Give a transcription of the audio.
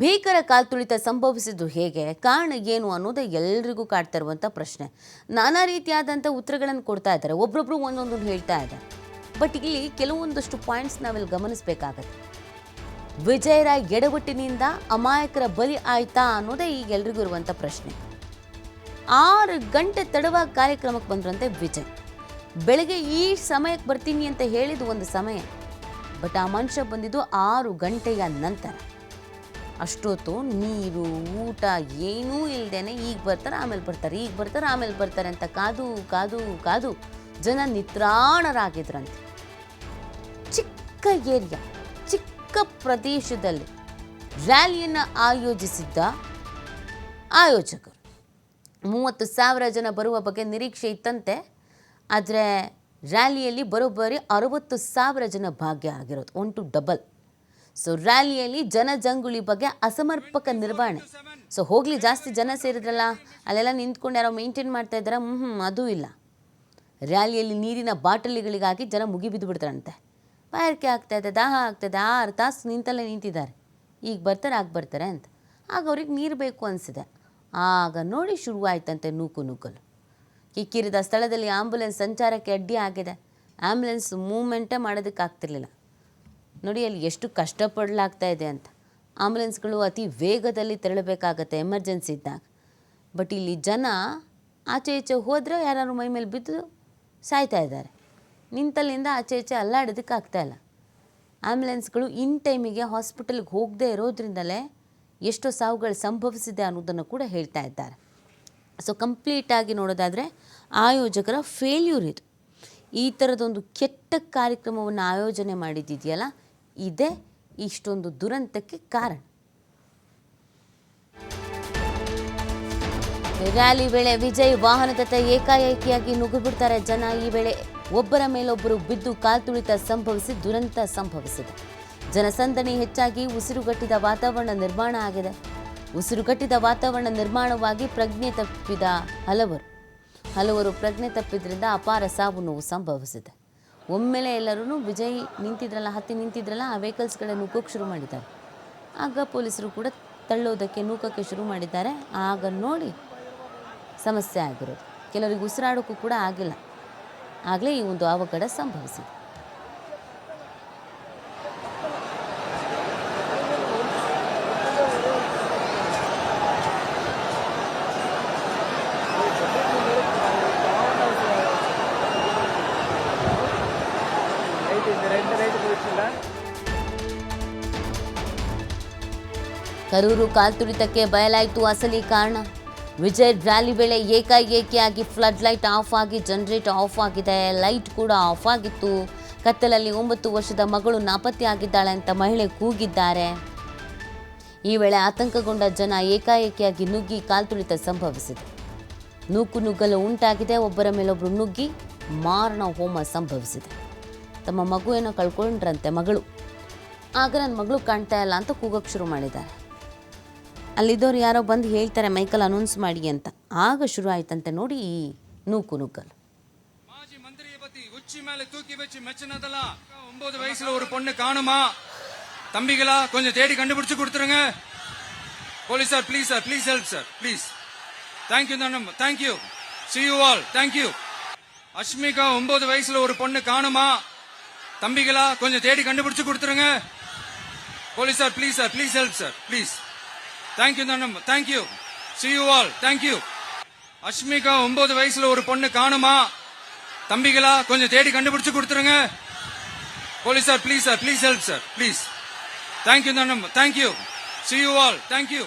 ಭೀಕರ ಕಾಲ್ತುಳಿತ ಸಂಭವಿಸಿದ್ದು ಹೇಗೆ? ಕಾರಣ ಏನು ಅನ್ನೋದೇ ಎಲ್ರಿಗೂ ಕಾಡ್ತಾ ಇರುವಂಥ ಪ್ರಶ್ನೆ. ನಾನಾ ರೀತಿಯಾದಂಥ ಉತ್ತರಗಳನ್ನು ಕೊಡ್ತಾ ಇದ್ದಾರೆ. ಒಬ್ಬೊಬ್ಬರು ಒಂದೊಂದನ್ನು ಹೇಳ್ತಾ ಇದ್ದಾರೆ. ಬಟ್ ಇಲ್ಲಿ ಕೆಲವೊಂದಷ್ಟು ಪಾಯಿಂಟ್ಸ್ ನಾವಿಲ್ಲಿ ಗಮನಿಸಬೇಕಾಗತ್ತೆ. ವಿಜಯರಾಯ್ ಎಡವಟ್ಟಿನಿಂದ ಅಮಾಯಕರ ಬಲಿ ಆಯ್ತಾ ಅನ್ನೋದೇ ಈಗ ಎಲ್ರಿಗೂ ಇರುವಂಥ ಪ್ರಶ್ನೆ. ಆರು ಗಂಟೆ ತಡವಾಗಿ ಕಾರ್ಯಕ್ರಮಕ್ಕೆ ಬಂದ್ರಂತೆ ವಿಜಯ್. ಬೆಳಗ್ಗೆ ಈ ಸಮಯಕ್ಕೆ ಬರ್ತೀನಿ ಅಂತ ಹೇಳಿದ ಒಂದು ಸಮಯ. ಬಟ್ ಆ ಮನುಷ್ಯ ಬಂದಿದ್ದು ಆರು ಗಂಟೆಯ ನಂತರ. ಅಷ್ಟೊತ್ತು ನೀರು, ಊಟ ಏನೂ ಇಲ್ಲದೇನೆ ಈಗ ಬರ್ತಾರೆ, ಆಮೇಲೆ ಬರ್ತಾರೆ, ಈಗ ಬರ್ತಾರೆ, ಆಮೇಲೆ ಬರ್ತಾರೆ ಅಂತ ಕಾದು ಕಾದು ಕಾದು ಜನ ನಿತ್ರಾಣರಾಗಿದ್ರಂತೆ ಚಿಕ್ಕ ಏರಿಯಾ, ಚಿಕ್ಕ ಪ್ರದೇಶದಲ್ಲಿ ರ್ಯಾಲಿಯನ್ನು ಆಯೋಜಿಸಿದ್ದ ಆಯೋಜಕರು. ಮೂವತ್ತು ಸಾವಿರ ಜನ ಬರುವ ಬಗ್ಗೆ ನಿರೀಕ್ಷೆ ಇತ್ತಂತೆ, ಆದರೆ ರ್ಯಾಲಿಯಲ್ಲಿ ಬರೋಬ್ಬರಿ ಅರವತ್ತು ಸಾವಿರ ಜನ ಭಾಗ್ಯ ಆಗಿರೋದು, ಒನ್ ಟು ಡಬಲ್. ಸೊ ರ್ಯಾಲಿಯಲ್ಲಿ ಜನಜಂಗುಳಿ ಬಗ್ಗೆ ಅಸಮರ್ಪಕ ನಿರ್ವಹಣೆ. ಸೊ ಹೋಗಲಿ, ಜಾಸ್ತಿ ಜನ ಸೇರಿದ್ರಲ್ಲ, ಅಲ್ಲೆಲ್ಲ ನಿಂತ್ಕೊಂಡು ಯಾರೋ ಮೇಂಟೈನ್ ಮಾಡ್ತಾ ಇದ್ದಾರೆ? ಹ್ಞೂ ಅದೂ ಇಲ್ಲ. ರ್ಯಾಲಿಯಲ್ಲಿ ನೀರಿನ ಬಾಟಲಿಗಳಿಗಾಗಿ ಜನ ಮುಗಿಬಿದ್ದು ಬಿಡ್ತಾರಂತೆ ಬಾಯಾರಿಕೆ ಆಗ್ತಾ ಇದೆ, ದಾಹ ಆಗ್ತದೆ ಆರು ತಾಸು ನಿಂತಲ್ಲೇ ನಿಂತಿದ್ದಾರೆ. ಈಗ ಬರ್ತಾರೆ, ಆಗ ಬರ್ತಾರೆ ಅಂತ. ಆಗ ಅವ್ರಿಗೆ ನೀರು ಬೇಕು ಅನಿಸಿದೆ. ಆಗ ನೋಡಿ ಶುರುವಾಯ್ತಂತೆ ನೂಕು ನೂಕಲು. ಕಿಕ್ಕಿರಿದ ಸ್ಥಳದಲ್ಲಿ ಆಂಬುಲೆನ್ಸ್ ಸಂಚಾರಕ್ಕೆ ಅಡ್ಡಿ ಆಗಿದೆ. ಆಂಬುಲೆನ್ಸ್ ಮೂವ್ಮೆಂಟೇ ಮಾಡೋದಕ್ಕಾಗ್ತಿರ್ಲಿಲ್ಲ. ನೋಡಿ ಅಲ್ಲಿ ಎಷ್ಟು ಕಷ್ಟಪಡಲಾಗ್ತಾ ಇದೆ ಅಂತ. ಆಂಬುಲೆನ್ಸ್ಗಳು ಅತಿ ವೇಗದಲ್ಲಿ ತೆರಳಬೇಕಾಗತ್ತೆ ಎಮರ್ಜೆನ್ಸಿ ಇದ್ದಾಗ. ಬಟ್ ಇಲ್ಲಿ ಜನ ಆಚೆ ಈಚೆ ಹೋದರೆ ಯಾರು ಮೈ ಮೇಲೆ ಬಿದ್ದು ಸಾಯ್ತಾ ಇದ್ದಾರೆ. ನಿಂತಲ್ಲಿಂದ ಆಚೆ ಈಚೆ ಅಲ್ಲಾಡೋದಕ್ಕೆ ಆಗ್ತಾ ಇಲ್ಲ. ಆ್ಯಂಬುಲೆನ್ಸ್ಗಳು ಇನ್ ಟೈಮಿಗೆ ಹಾಸ್ಪಿಟಲ್ಗೆ ಹೋಗದೇ ಇರೋದ್ರಿಂದಲೇ ಎಷ್ಟೋ ಸಾವುಗಳು ಸಂಭವಿಸಿದೆ ಅನ್ನೋದನ್ನು ಕೂಡ ಹೇಳ್ತಾ ಇದ್ದಾರೆ. ಸೊ ಕಂಪ್ಲೀಟಾಗಿ ನೋಡೋದಾದರೆ ಆಯೋಜಕರ ಫೇಲ್ಯೂರ್ ಇದು. ಈ ಥರದೊಂದು ಕೆಟ್ಟ ಕಾರ್ಯಕ್ರಮವನ್ನು ಆಯೋಜನೆ ಮಾಡಿದ್ದಿದೆಯಲ್ಲ ಇದೇ ಇಷ್ಟೊಂದು ದುರಂತಕ್ಕೆ ಕಾರಣ. ರ್ಯಾಲಿ ವೇಳೆ ವಿಜಯ್ ವಾಹನದತ್ತ ಏಕಾಏಕಿಯಾಗಿ ನುಗ್ಗಿಬಿಡ್ತಾರೆ ಜನ. ಈ ವೇಳೆ ಒಬ್ಬರ ಮೇಲೊಬ್ಬರು ಬಿದ್ದು ಕಾಲ್ತುಳಿತ ಸಂಭವಿಸಿ ದುರಂತ ಸಂಭವಿಸಿದೆ. ಜನಸಂದಣಿ ಹೆಚ್ಚಾಗಿ ಉಸಿರುಗಟ್ಟಿದ ವಾತಾವರಣ ನಿರ್ಮಾಣ ಆಗಿದೆ. ಉಸಿರುಗಟ್ಟಿದ ವಾತಾವರಣ ನಿರ್ಮಾಣವಾಗಿ ಪ್ರಜ್ಞೆ ತಪ್ಪಿದ ಹಲವರು. ಹಲವರು ಪ್ರಜ್ಞೆ ತಪ್ಪಿದ್ರಿಂದ ಅಪಾರ ಸಾವು ನೋವು ಸಂಭವಿಸಿದೆ. ಒಮ್ಮೆಲೆ ಎಲ್ಲರೂ ವಿಜಯ್ ನಿಂತಿದ್ರಲ್ಲ, ಹತ್ತಿ ನಿಂತಿದ್ರಲ್ಲ, ಆ ವೆಹಿಕಲ್ಸ್ಗಳ ನುಗ್ಗೋಕ್ಕೆ ಶುರು ಮಾಡಿದ್ದಾರೆ. ಆಗ ಪೊಲೀಸರು ಕೂಡ ತಳ್ಳೋದಕ್ಕೆ, ನೂಕಕ್ಕೆ ಶುರು ಮಾಡಿದ್ದಾರೆ. ಆಗ ನೋಡಿ ಸಮಸ್ಯೆ ಆಗಿರೋದು. ಕೆಲವರಿಗೆ ಉಸಿರಾಡೋಕ್ಕೂ ಕೂಡ ಆಗಿಲ್ಲ. ಆಗಲೇ ಈ ಒಂದು ಅವಘಡ ಸಂಭವಿಸಿದೆ. ಕರೂರು ಕಾಲ್ತುಳಿತಕ್ಕೆ ಬಯಲಾಯಿತು ಅಸಲಿ ಕಾರಣ. ವಿಜಯ್ ರ್ಯಾಲಿ ವೇಳೆ ಏಕಾಏಕಿಯಾಗಿ ಫ್ಲಡ್ ಲೈಟ್ ಆಫ್ ಆಗಿ ಜನರೇಟ್ ಆಫ್ ಆಗಿದೆ. ಲೈಟ್ ಕೂಡ ಆಫ್ ಆಗಿತ್ತು. ಕತ್ತಲಲ್ಲಿ ಒಂಬತ್ತು ವರ್ಷದ ಮಗಳು ನಾಪತ್ತೆಯಾಗಿದ್ದಾಳೆ ಅಂತ ಮಹಿಳೆ ಕೂಗಿದ್ದಾರೆ. ಈ ವೇಳೆ ಆತಂಕಗೊಂಡ ಜನ ಏಕಾಏಕಿಯಾಗಿ ನುಗ್ಗಿ ಕಾಲ್ತುಳಿತ ಸಂಭವಿಸಿದೆ. ನೂಕು ನುಗ್ಗಲು ಉಂಟಾಗಿದೆ. ಒಬ್ಬರ ಮೇಲೊಬ್ಬರು ನುಗ್ಗಿ ಮಾರಣ ಹೋಮ ಸಂಭವಿಸಿದೆ. ತಮ್ಮ ಮಗುವನ್ನು ಕಳ್ಕೊಂಡ್ರಂತೆ ಮಗಳು. ಆಗ ನನ್ನ ಮಗಳು ಕಾಣ್ತಾ ಇಲ್ಲ ಅಂತ ಕೂಗಕ್ಕೆ ಶುರು ಮಾಡಿದ್ದಾರೆ. ಅಲ್ಲಿದ್ದವ್ರು ಯಾರೋ ಬಂದು ಹೇಳ್ತಾರೆ ಮೈಕಲ್ ಅನೌನ್ಸ್ ಮಾಡಿ ಅಂತ ಆಗ ಶುರು ಆಯ್ತಂತೆ ನೋಡಿ ಈ ನೂಕು ನುಗ್ಗಲು மாஜி மந்திரியை பத்தி உச்சி மேல தூக்கி வச்சு மெச்சினதெல்லாம் ஒன்பது வயசுல ஒரு பொண்ணு காணுமா தம்பிகளா கொஞ்சம் தேடி கண்டுபிடிச்சு கொடுத்துருங்க police sir please sir please help sir please thank you தானம் thank you see you all thank you Ashmika ஒன்பது வயசுல ஒரு பொண்ணு காணுமா தம்பிகளா கொஞ்சம் தேடி கண்டுபிடிச்சு கொடுத்துருங்க police sir please sir please help sir please thank you தானம் thank you see you all thank you Ashmika ஒன்பது வயசுல ஒரு பொண்ணு காணுமா? தம்பிகளா கொஞ்சம் தேடி கண்டுபிடிச்சு கொடுத்துருங்க. Police sir please sir please help sir please thank you தானம் thank you see you all thank you